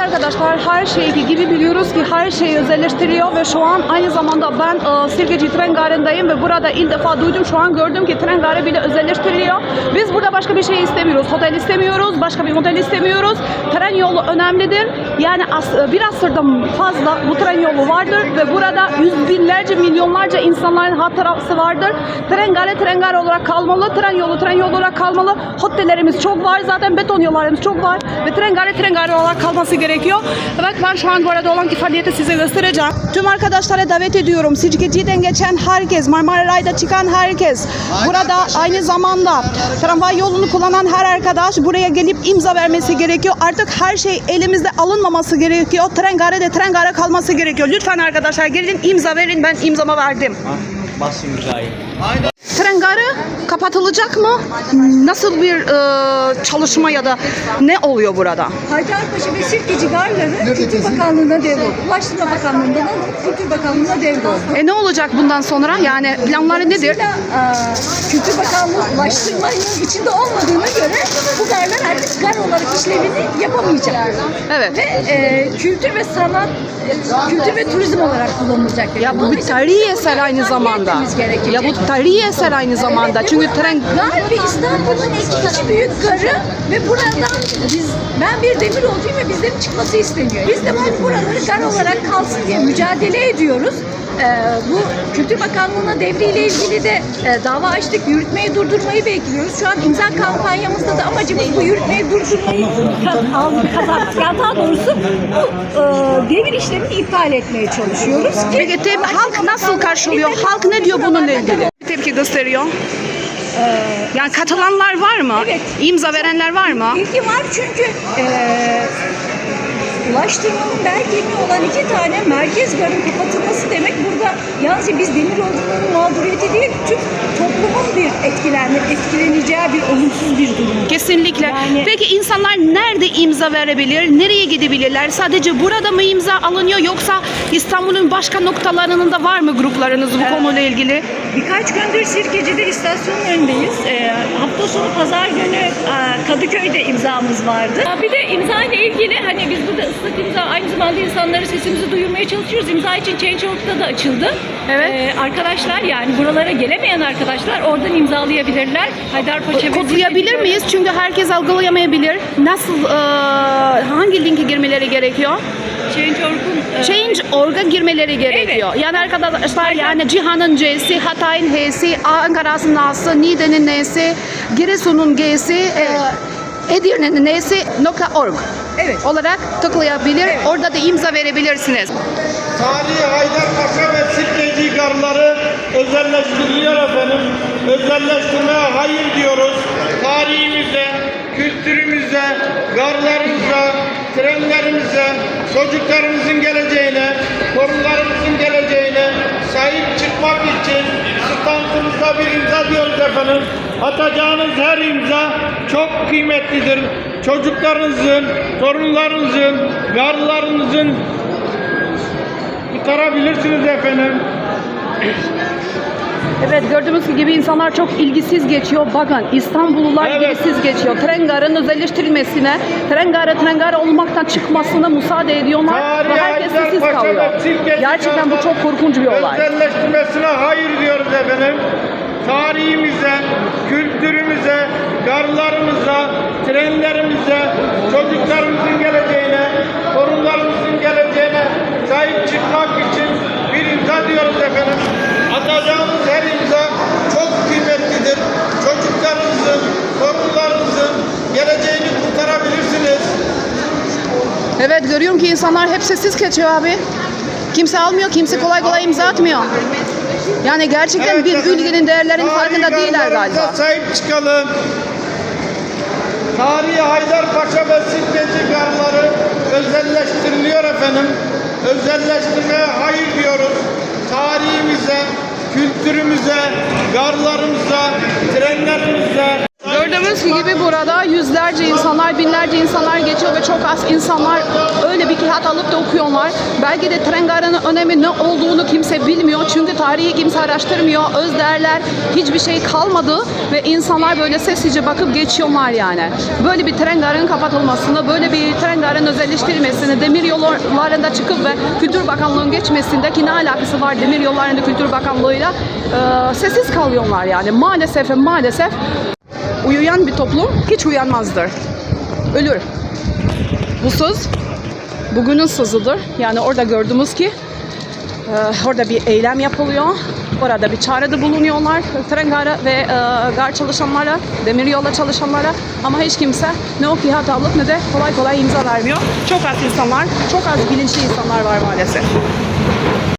arkadaşlar her şeyi gibi biliyoruz ki her şeyi özelleştiriyor ve şu an aynı zamanda ben e, Sirkeci tren garındayım ve burada ilk defa duydum şu an gördüm ki tren garı bile özelleştiriliyor. Biz burada başka bir şey istemiyoruz. Otel istemiyoruz, başka bir model istemiyoruz. Tren yolu önemlidir. Yani as, bir asırdan fazla bu tren yolu vardır ve burada yüz binlerce, milyonlarca insanların hatırası vardır. Tren garı tren garı olarak kalmalı, tren yolu tren yolu olarak kalmalı. Otellerimiz çok var zaten beton yollarımız çok var ve tren garı tren garı olarak kalması gerekiyor. Evet ben şu an bu arada olan ifadiyeti size göstereceğim. Tüm arkadaşlara davet ediyorum. Sirkeci'den geçen herkes, Marmara Ray'da çıkan herkes. Burada aynı zamanda tramvay yolunu kullanan her arkadaş buraya gelip imza vermesi gerekiyor. Artık her şey elimizde alınmaması gerekiyor. Tren garı de tren garı kalması gerekiyor. Lütfen arkadaşlar gelin imza verin. Ben imzama verdim. Bas imzayı. Tren garı kapatılacak mı? Nasıl bir e, çalışma ya da ne oluyor burada? Haydarpaşa ve Sirkeci garları Kültür Bakanlığı'na devroldu. Ulaştırma Bakanlığı'ndan alıp Kültür Bakanlığı'na devroldu. E ne olacak bundan sonra? Yani planları nedir? E, Kültür Bakanlığı ulaştırmanın içinde olmadığına göre bu garlar artık gar olarak işlevini yapamayacak. Evet. Ve e, kültür ve sanat, e, kültür ve turizm olarak kullanılacak. Ya bu bir tarihi eser aynı zamanda. Ya bu tarihi eser aynı zamanda. Çünkü tren ve İstanbul'un ikinci büyük garı ve buradan biz ben bir demir olcuyum ve bizlerin çıkması isteniyor. Biz de bu buraları gar olarak kalsın diye mücadele ediyoruz. Ee, bu Kültür Bakanlığı'na devriyle ilgili de e, dava açtık. Yürütmeyi durdurmayı bekliyoruz. Şu an imza kampanyamızda da amacımız bu yürütmeyi durdurmayı kaz- al- kazanmak. Yani daha doğrusu bu e, devir işlemini iptal etmeye çalışıyoruz. ki- Peki tep- halk nasıl karşılıyor? Halk ne diyor bununla ilgili? Gösteriyor. Yani katılanlar var mı? Evet. İmza verenler var mı? İlgi var çünkü eee ulaştırmanın belgemi olan iki tane merkez garın kapatılması demek burada yalnızca biz demir yolculuğunun mağduriyeti değil tüm toplumun bir etkilenme, etkileneceği bir olumsuz bir durum. Kesinlikle. Yani- Peki insanlar nerede imza verebilir? Nereye gidebilirler? Sadece burada mı imza alınıyor yoksa İstanbul'un başka noktalarının da var mı gruplarınız bu konuyla ilgili? Birkaç gündür Sirkeci'de istasyonun önündeyiz. Eee, hafta sonu pazar günü eee, Kadıköy'de imzamız vardı. Bir de imza ile ilgili hani biz burada ıslak imza aynı zamanda insanların sesimizi duyurmaya çalışıyoruz. İmza için Change.org'da da açıldı. Evet. Eee, arkadaşlar yani buralara gelemeyen arkadaşlar oradan imzalayabilirler. Haydarpaşa Kodlayabilir miyiz? Çünkü herkes algılayamayabilir. Nasıl, e, hangi linke girmeleri gerekiyor? Change.org'un Change.org'a girmeleri gerekiyor. Yani arkadaşlar yani Cihan'ın C'si, Hatay'ın H'si, Ankara'sın A'sı, Niğde'nin N'si, Giresun'un G'si, e, Edirne'nin N'si .org Evet. olarak tıklayabilir. Evet. Orada da imza verebilirsiniz. Tarihi Haydarpaşa ve Sirkeci garları özelleştiriliyor efendim. Özelleştirmeye hayır diyoruz. Tarihimize, kültürümüze, garlarımıza, trenlerimize, çocuklarımızın geleceğine, torunlarımızın geleceğine sahip çıkmak için standımızda bir imza diyoruz efendim. Atacağınız her imza çok kıymetlidir. Çocuklarınızın, torunlarınızın, garlarınızın kurtarabilirsiniz efendim. Evet gördüğümüz gibi insanlar çok ilgisiz geçiyor. Bakın İstanbullular Evet. ilgisiz geçiyor. Tren garının özelleştirilmesine, tren garı tren garı olmaktan çıkmasına müsaade ediyorlar Tarihi ve herkes sessiz kalıyor. Gerçekten bu çok korkunç bir olay. Özelleştirmesine hayır diyoruz efendim. Tarihimize, kültürümüze, garlarımıza, trenlerimize, çocuklarımızın geleceğine, torunlarımızın geleceğine sahip çıkmak için bir imza diyoruz efendim. Atacağımız her imza çok kıymetlidir. Çocuklarınızın, torunlarınızın geleceğini kurtarabilirsiniz. Evet görüyorum ki insanlar hep sessiz geçiyor abi. Kimse almıyor, kimse kolay kolay imza atmıyor. Yani gerçekten Evet bir ülkenin değerlerinin farkında değiller galiba. sahip çıkalım. Tarihi Haydarpaşa ve Sirkeci garları özelleştiriliyor efendim. Özelleştirmeye hayır diyoruz. Tarihimize, kültürümüze, garlarımıza, trenlerimize Gördüğümüz gibi burada yüzlerce insanlar, binlerce insanlar geçiyor ve çok az insanlar öyle bir kağıt alıp da okuyorlar. Belki de tren garının önemi ne olduğunu kimse bilmiyor. Çünkü tarihi kimse araştırmıyor. Öz değerler hiçbir şey kalmadı ve insanlar böyle sessizce bakıp geçiyorlar yani. Böyle bir tren garının kapatılmasını, böyle bir tren garının özelleştirilmesini, demir yollarında çıkıp ve Kültür Bakanlığı'nın geçmesinde ki ne alakası var demir yollarında Kültür Bakanlığı'yla e, sessiz kalıyorlar yani. Maalesef maalesef uyuyan bir toplum hiç uyanmazdır. Ölür. Bu söz bugünün sözüdür. Yani orada gördüğümüz ki e, orada bir eylem yapılıyor. Orada bir çağrıda bulunuyorlar tren garı ve e, gar çalışanlara, demir yola çalışanlara ama hiç kimse ne o kağıt alıp ne de kolay kolay imza vermiyor. Çok az insanlar, çok az bilinçli insanlar var maalesef.